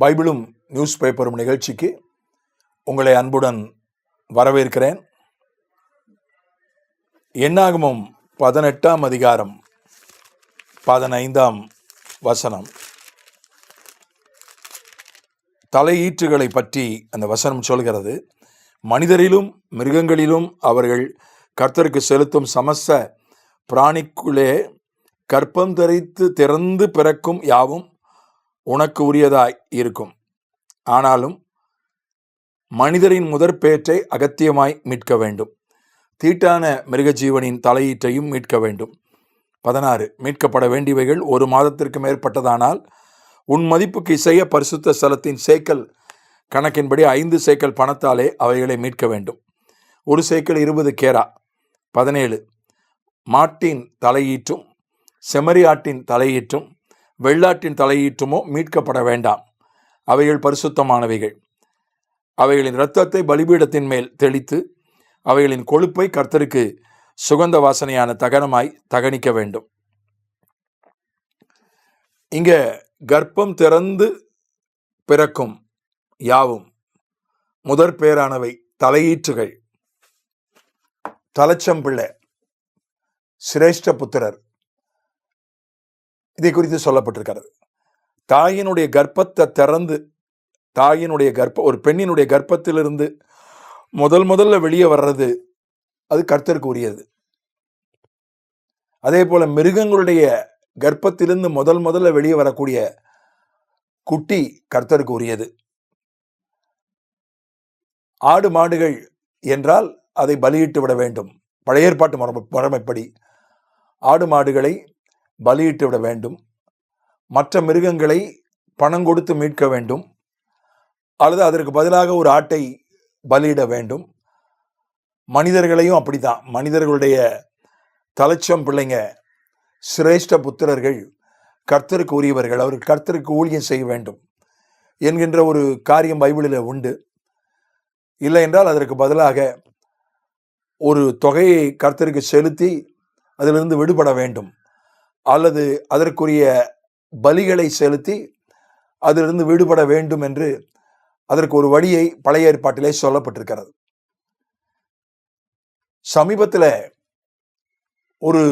பைபிளும் news பேப்பரும் நிகழ்ச்சிக்கு உங்களை அன்புடன் வரவேற்கிறேன். என்னாகமும் பதினெட்டாம் அதிகாரம் பதினைந்தாம் வசனம். தலையீற்றுகளை பற்றி அந்த வசனம் சொல்கிறது. மனிதரிலும் மிருகங்களிலும் அவர்கள் கர்த்தருக்கு செலுத்தும் சமஸ்த பிராணிக்குள்ளே கற்பம் தரித்து திறந்து பிறக்கும் யாவும் உனக்கு உரியதாய் இருக்கும். ஆனாலும் மனிதரின் முதற் பேற்றை அகத்தியமாய் மீட்க வேண்டும். தீட்டான மிருகஜீவனின் தலையீட்டையும் மீட்க வேண்டும். பதினாறு மீட்கப்பட வேண்டியவைகள் ஒரு மாதத்திற்கு மேற்பட்டதானால் உன் மதிப்புக்கு இசைய பரிசுத்த ஸ்தலத்தின் சேக்கல் கணக்கின்படி ஐந்து சேக்கல் பணத்தாலே அவைகளை மீட்க வேண்டும். ஒரு சேக்கல் இருபது கேரா. பதினேழு மாட்டின் தலையீற்றும் ஆட்டின் தலையீற்றும் வெள்ளாட்டின் தலையீற்றுமோ மீட்கப்பட வேண்டாம். அவைகள் பரிசுத்தமானவைகள். அவைகளின் இரத்தத்தை பலிபீடத்தின் மேல் தெளித்து அவைகளின் கொழுப்பை கர்த்தருக்கு சுகந்த வாசனையான தகனமாய் தகனிக்க வேண்டும். இங்க கர்ப்பம் திறந்து பிறக்கும் யாவும் முதற் பேரானவை தலையீற்றுகள். தலச்சம்பிள்ளை சிரேஷ்ட புத்திரர் இதை குறித்து சொல்லப்பட்டிருக்கிறது. தாயினுடைய கர்ப்பத்தை திறந்து தாயினுடைய கர்ப்ப ஒரு பெண்ணினுடைய கர்ப்பத்திலிருந்து முதல் முதல்ல வெளியே வர்றது அது கர்த்தருக்கு உரியது. அதே போல மிருகங்களுடைய கர்ப்பத்திலிருந்து முதல் முதல்ல வெளியே வரக்கூடிய குட்டி கர்த்தருக்கு உரியது. ஆடு மாடுகள் என்றால் அதை பலியிட்டு விட வேண்டும். பழைய ஏற்பாட்டு முறை முறைமைப்படி ஆடு மாடுகளை பலியிட்டு விட வேண்டும். மற்ற மிருகங்களை பணம் கொடுத்து மீட்க வேண்டும். அல்லது அதற்கு பதிலாக ஒரு ஆட்டை பலியிட வேண்டும். மனிதர்களையும் அப்படிதான் மனிதர்களுடைய தலைச்சம் பிள்ளைங்க சிரேஷ்ட புத்திரர்கள் கர்த்தருக்கு உரியவர்கள் அவர்கள் கர்த்தருக்கு ஊழியம் செய்ய வேண்டும் என்கின்ற ஒரு காரியம் பைபிளில் உண்டு. இல்லை என்றால் அதற்கு பதிலாக ஒரு தொகையை கர்த்தருக்கு செலுத்தி அதிலிருந்து விடுபட வேண்டும். அல்லது அதற்குரிய பலிகளை செலுத்தி அதிலிருந்து விடுபட வேண்டும் என்று அதற்கு ஒரு வழியை பழைய ஏற்பாட்டிலே சொல்லப்பட்டிருக்கிறது. சமீபத்தில் ஒரு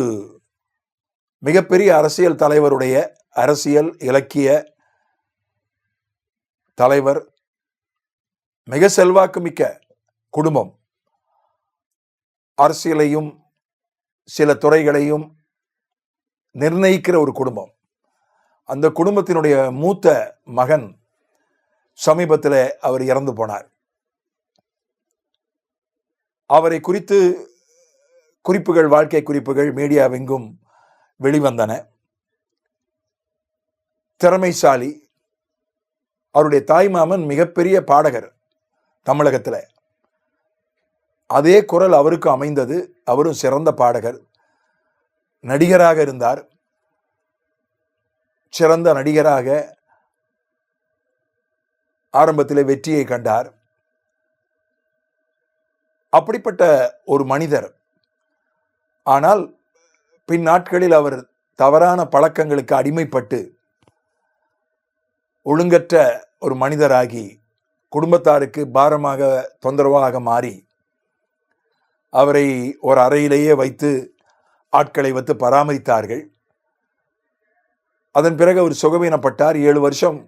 மிகப்பெரிய அரசியல் தலைவருடைய அரசியல் இலக்கிய தலைவர் மிக செல்வாக்கு மிக்க குடும்பம். அரசியலையும் சில துறைகளையும் நிர்ணயிக்கிற ஒரு குடும்பம். அந்த குடும்பத்தினுடைய மூத்த மகன் சமீபத்தில் அவர் இறந்து போனார். அவரை குறித்து குறிப்புகள் வாழ்க்கை குறிப்புகள் மீடியாவெங்கும் வெளிவந்தன. திறமைசாலி அவருடைய தாய்மாமன் மிகப்பெரிய பாடகர் தமிழகத்தில். அதே குரல் அவருக்கு அமைந்தது. அவரும் சிறந்த பாடகர். நடிகராக இருந்தார். சிறந்த நடிகராக ஆரம்பத்தில் வெற்றியை கண்டார். அப்படிப்பட்ட ஒரு மனிதர். ஆனால் பின் நாட்களில் அவர் தவறான பழக்கங்களுக்கு அடிமைப்பட்டு ஒழுங்கற்ற ஒரு மனிதராகி குடும்பத்தாருக்கு பாரமாக தொந்தரவாக மாறி அவரை ஒரு அறையிலேயே வைத்து ஆட்களை வைத்து பராமரித்தார்கள். அதன் பிறகு அவர் சுகவீனப்பட்டார். ஏழு வருஷம்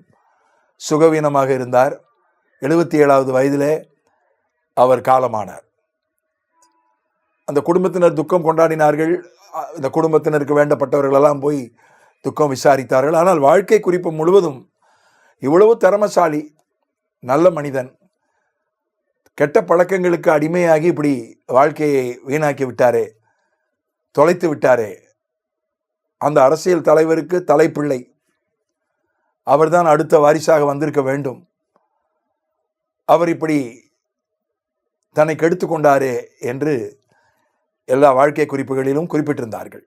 சுகவீனமாக இருந்தார். எழுபத்தி ஏழாவது வயதிலே அவர் காலமானார். அந்த குடும்பத்தினர் துக்கம் கொண்டாடினார்கள். இந்த குடும்பத்தினருக்கு வேண்டப்பட்டவர்களெல்லாம் போய் துக்கம் விசாரித்தார்கள். ஆனால் வாழ்க்கை குறிப்பு முழுவதும் இவ்வளவு திறமசாலி நல்ல மனிதன் கெட்ட பழக்கங்களுக்கு அடிமையாகி இப்படி வாழ்க்கையை வீணாக்கி விட்டாரே. தொலைத்து விட்டாரே. அந்த அரசியல் தலைவருக்கு தலைப்பிள்ளை. அவர்தான் அடுத்த வாரிசாக வந்திருக்க வேண்டும். அவர் இப்படி தன்னை கெடுத்து கொண்டாரே என்று எல்லா வாழ்க்கை குறிப்புகளிலும் குறிப்பிட்டிருந்தார்கள்.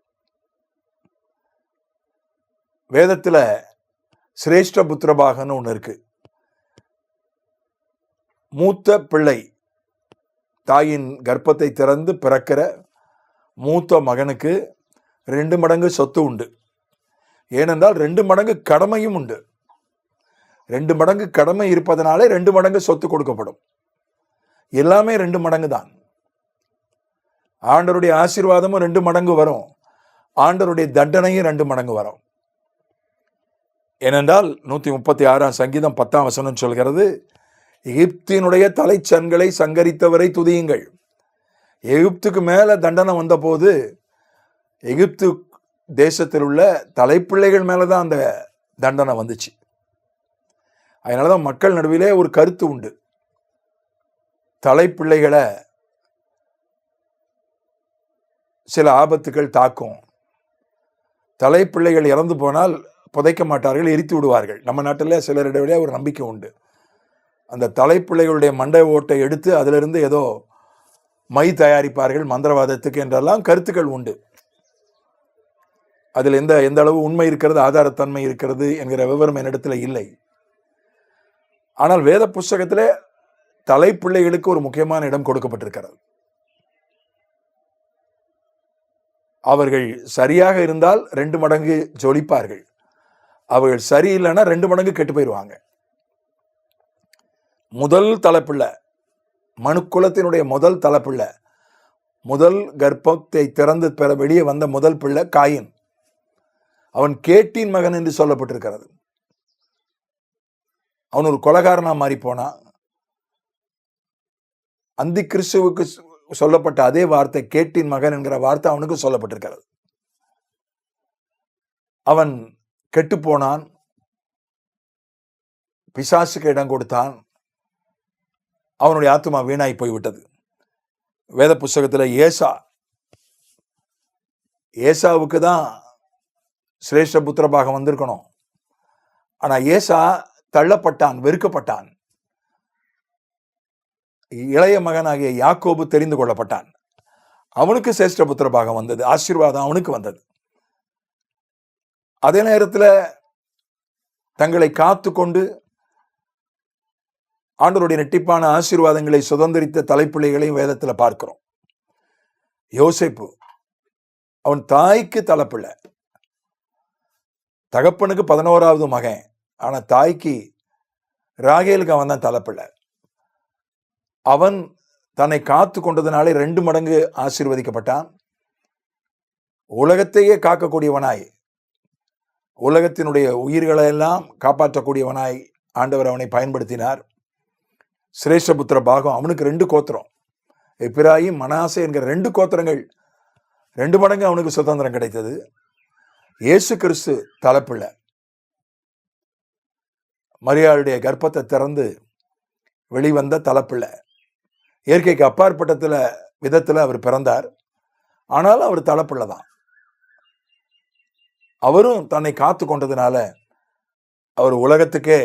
வேதத்தில் சிரேஷ்ட புத்திரபாகன்னு ஒன்று இருக்கு. மூத்த பிள்ளை தாயின் கர்ப்பத்தை திறந்து பிறக்கிற மூத்த மகனுக்கு ரெண்டு மடங்கு சொத்து உண்டு. ஏனென்றால் ரெண்டு மடங்கு கடமையும் உண்டு. ரெண்டு மடங்கு கடமை இருப்பதனாலே ரெண்டு மடங்கு சொத்து கொடுக்கப்படும். எல்லாமே ரெண்டு மடங்கு தான். ஆண்டருடைய ஆசீர்வாதமும் ரெண்டு மடங்கு வரும். ஆண்டருடைய தண்டனையும் ரெண்டு மடங்கு வரும். ஏனென்றால் நூற்றி முப்பத்தி ஆறாம் சங்கீதம் பத்தாம் வசனம் சொல்கிறது எகிப்தினுடைய தலைச்சன்களை சங்கரித்தவரை துதியுங்கள். எகிப்துக்கு மேலே தண்டனை வந்தபோது எகிப்து தேசத்தில் உள்ள தலைப்பிள்ளைகள் மேலதான் அந்த தண்டனை வந்துச்சு. அதனாலதான் மக்கள் நடுவிலே ஒரு கருத்து உண்டு. தலைப்பிள்ளைகளை சில ஆபத்துகள் தாக்கும். தலைப்பிள்ளைகள் இறந்து போனால் புதைக்க மாட்டார்கள் எரித்து விடுவார்கள். நம்ம நாட்டில் சிலரிடையே ஒரு நம்பிக்கை உண்டு. அந்த தலைப்பிள்ளைகளுடைய மண்டை ஓட்டை எடுத்து அதிலிருந்து ஏதோ மை தயாரிப்பார்கள் மந்திரவாதத்துக்கு என்றெல்லாம் கருத்துக்கள் உண்டு. அதில் எந்த எந்த அளவு உண்மை இருக்கிறது ஆதாரத்தன்மை இருக்கிறது என்கிற விவரம் என்னிடத்தில் இல்லை. ஆனால் வேத புஸ்தகத்தில் தலைப்பிள்ளைகளுக்கு ஒரு முக்கியமான இடம் கொடுக்கப்பட்டிருக்கிறது. அவர்கள் சரியாக இருந்தால் ரெண்டு மடங்கு ஜொலிப்பார்கள். அவர்கள் சரியில்லைன்னா ரெண்டு மடங்கு கெட்டு போயிடுவாங்க. முதல் தலைப்பிள்ளை மனுக்குலத்தினுடைய முதல் தலைப்பிள்ளை. முதல் கர்ப்பத்தை திறந்து பெற வெளியே வந்த முதல் பிள்ளை காயின். அவன் கேட்டின் மகன் என்று சொல்லப்பட்டிருக்கிறது. அவன் ஒரு கொலகாரனா மாறி போனான் அந்தி கிறிஸ்துவுக்கு சொல்லப்பட்ட அதே வார்த்தை கேட்டின் மகன் என்கிற வார்த்தை அவனுக்கு சொல்லப்பட்டிருக்கிறது. அவன் கெட்டு போனான். பிசாசுக்கு இடம் கொடுத்தான். அவனுடைய ஆத்மா வீணாய் போய்விட்டது. வேத புஸ்தகத்தில் ஏசா ஏசாவுக்கு தான் சிரேஷ்ட புத்திரபாகம் வந்திருக்கணும். ஆனால் ஏசா தள்ளப்பட்டான் வெறுக்கப்பட்டான். இளைய மகனாகிய யாக்கோபு தெரிந்து கொள்ளப்பட்டான். அவனுக்கு சிரேஷ்ட புத்திரபாகம் வந்தது ஆசீர்வாதம் அவனுக்கு வந்தது. அதே நேரத்தில் தங்களை காத்து கொண்டு ஆண்டவருடைய நெட்டிப்பான ஆசீர்வாதங்களை சுதந்திரித்த தலைப்பிள்ளைகளையும் வேதத்தில் பார்க்கிறோம். யோசேப்பு அவன் தாய்க்கு தலைப்பிள்ளை. தகப்பனுக்கு பதினோராவது மகன். ஆனால் தாய்க்கு ராகேலுக்கு அவன் தான் தலைப்பிள்ளை. அவன் தன்னை காத்து கொண்டதுனாலே ரெண்டு மடங்கு ஆசீர்வதிக்கப்பட்டான். உலகத்தையே காக்கக்கூடியவனாய். உலகத்தினுடைய உயிர்களை எல்லாம் காப்பாற்றக்கூடியவனாய் ஆண்டவர் அவனை பயன்படுத்தினார். சிரேஷ்டபுத்திர பாகம் அவனுக்கு ரெண்டு கோத்திரம். எப்பிராயி மனாசே என்கிற ரெண்டு கோத்திரங்கள். ரெண்டு மடங்கு அவனுக்கு சுதந்திரம் கிடைத்தது. இயேசு கிறிஸ்து தலைப்பில் மரியாளுடைய கர்ப்பத்தை திறந்து வெளிவந்த தலைப்பில் இயற்கைக்கு அப்பாற்பட்டத்தில் விதத்தில் அவர் பிறந்தார். ஆனாலும் அவர் தலைப்பிள்ளை தான். அவரும் தன்னை காத்து கொண்டதுனால அவர் உலகத்துக்கே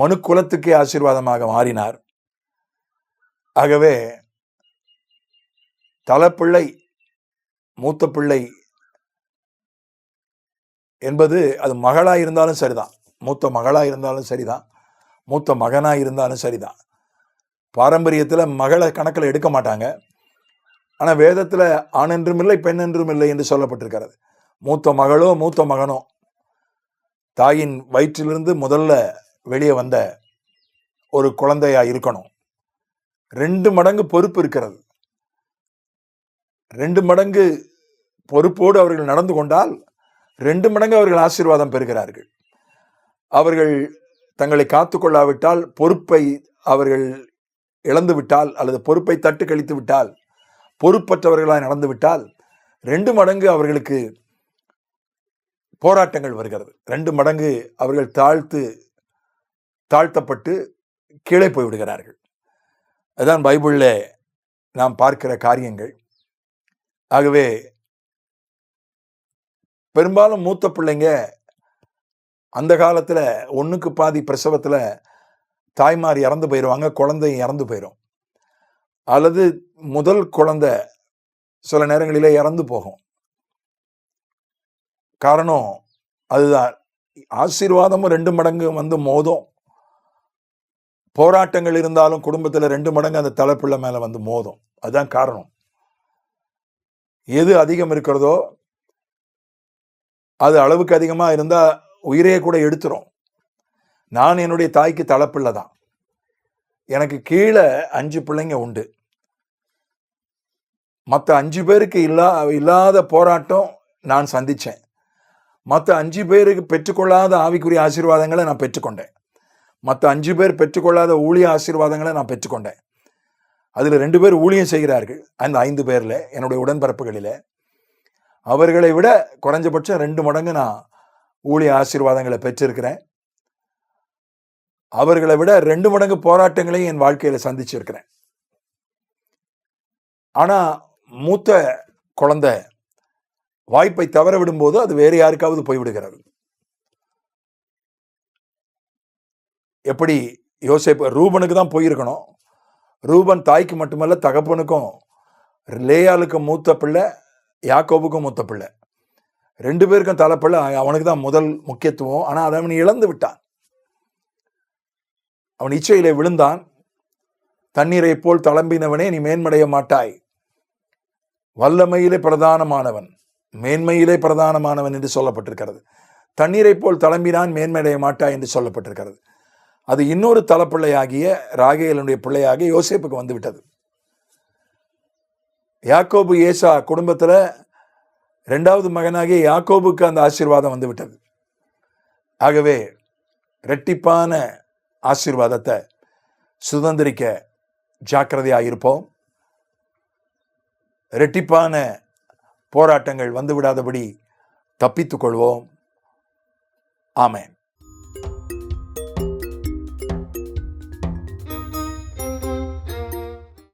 மனு குலத்துக்கே ஆசீர்வாதமாக மாறினார். ஆகவே தலைப்பிள்ளை மூத்த பிள்ளை என்பது அது மகளாக இருந்தாலும் சரிதான். மூத்த மகளாக இருந்தாலும் சரிதான். மூத்த மகனாக இருந்தாலும் சரிதான். பாரம்பரியத்தில் மகளை கணக்கில் எடுக்க மாட்டாங்க. ஆனால் வேதத்தில் ஆண் என்றும் இல்லை பெண் என்றும் இல்லை என்று சொல்லப்பட்டிருக்கிறது. மூத்த மகளோ மூத்த மகனோ தாயின் வயிற்றிலிருந்து முதல்ல வெளியே வந்த ஒரு குழந்தையாக இருக்கணும். ரெண்டு மடங்கு பொறுப்பு இருக்கிறது. ரெண்டு மடங்கு பொறுப்போடு அவர்கள் நடந்து கொண்டால் ரெண்டு மடங்கு அவர்கள் ஆசீர்வாதம் பெறுகிறார்கள். அவர்கள் தங்களை காத்து கொள்ளாவிட்டால் பொறுப்பை அவர்கள் இழந்து விட்டால் அல்லது பொறுப்பை தட்டு கழித்து விட்டால் பொறுப்பற்றவர்களாக நடந்து விட்டால் ரெண்டு மடங்கு அவர்களுக்கு போராட்டங்கள் வருகிறது. ரெண்டு மடங்கு அவர்கள் தாழ்த்து தாழ்த்தப்பட்டு கீழே போய் விடுகிறார்கள் அதுதான் பைபிளில் நாம் பார்க்கிற காரியங்கள். ஆகவே பெரும்பாலும் மூத்த பிள்ளைங்க அந்த காலத்தில் ஒன்றுக்கு பாதி பிரசவத்தில் தாய்மார் இறந்து போயிடுவாங்க குழந்தை இறந்து போயிடும் அல்லது முதல் குழந்தை சில நேரங்களிலே இறந்து போகும். காரணம் அதுதான். ஆசீர்வாதமும் ரெண்டு மடங்கு வந்து மோதும். போராட்டங்கள் இருந்தாலும் குடும்பத்தில் ரெண்டு மடங்கு அந்த தலைப்பிள்ளை மேலே வந்து மோதும். அதுதான் காரணம். எது அதிகம் இருக்கிறதோ அது அளவுக்கு அதிகமாக இருந்தால் உயிரையே கூட எடுத்துரும். நான் என்னுடைய தாய்க்கு தலைப்பிள்ளை தான். எனக்கு கீழே அஞ்சு பிள்ளைங்க உண்டு. மற்ற அஞ்சு பேருக்கு இல்லா இல்லாத போராட்டம் நான் சந்தித்தேன் மற்ற அஞ்சு பேருக்கு பெற்றுக்கொள்ளாத ஆவிக்குரிய ஆசீர்வாதங்களை நான் பெற்றுக்கொண்டேன். மற்ற அஞ்சு பேர் பெற்றுக்கொள்ளாத ஊழிய ஆசீர்வாதங்களை நான் பெற்றுக்கொண்டேன். அதில் ரெண்டு பேர் ஊழியம் செய்கிறார்கள். அந்த ஐந்து பேரில் என்னுடைய உடன்பரப்புகளில். அவர்களை விட குறைஞ்சபட்சம் ரெண்டு மடங்கு நான் ஊழிய ஆசீர்வாதங்களை பெற்றிருக்கிறேன். அவர்களை விட ரெண்டு மடங்கு போராட்டங்களையும் என் வாழ்க்கையில் சந்திச்சிருக்கிறேன். ஆனால் மூத்த குழந்தை வாய்ப்பை தவற விடும்போது அது வேறு யாருக்காவது போய்விடுகிறது. எப்படி யோசிப்ப ரூபனுக்கு தான் போயிருக்கணும். ரூபன் தாய்க்கு மட்டுமல்ல தகப்பனுக்கும் லேயாளுக்கு மூத்த பிள்ளை யாக்கோபுக்கும் மூத்த பிள்ளை. ரெண்டு பேருக்கும் தலைப்பிள்ளை அவனுக்கு தான் முதல் முக்கியத்துவம். ஆனால் அதை அவன் இழந்து விட்டான். அவன் இச்சையிலே விழுந்தான். தண்ணீரை போல் தளம்பினவனே நீ மேன்மடைய மாட்டாய். வல்லமையிலே பிரதானமானவன். மேன்மையிலே பிரதானமானவன் என்று சொல்லப்பட்டிருக்கிறது. தண்ணீரை போல் தளம்பினான் மேன்மடைய மாட்டாய் என்று சொல்லப்பட்டிருக்கிறது. அது இன்னொரு தலைப்பிள்ளையாகிய ராகேலனுடைய பிள்ளையாக யோசேப்புக்கு வந்துவிட்டது. யாக்கோபு ஏசா குடும்பத்தில் ரெண்டாவது மகனாகிய யாக்கோபுக்கு அந்த ஆசீர்வாதம் வந்துவிட்டது. ஆகவே ரெட்டிப்பான ஆசீர்வாதத்தை சுதந்திரிக்க ஜாக்கிரதையாக இருப்போம். ரெட்டிப்பான போராட்டங்கள் வந்து விடாதபடி ஆமேன்.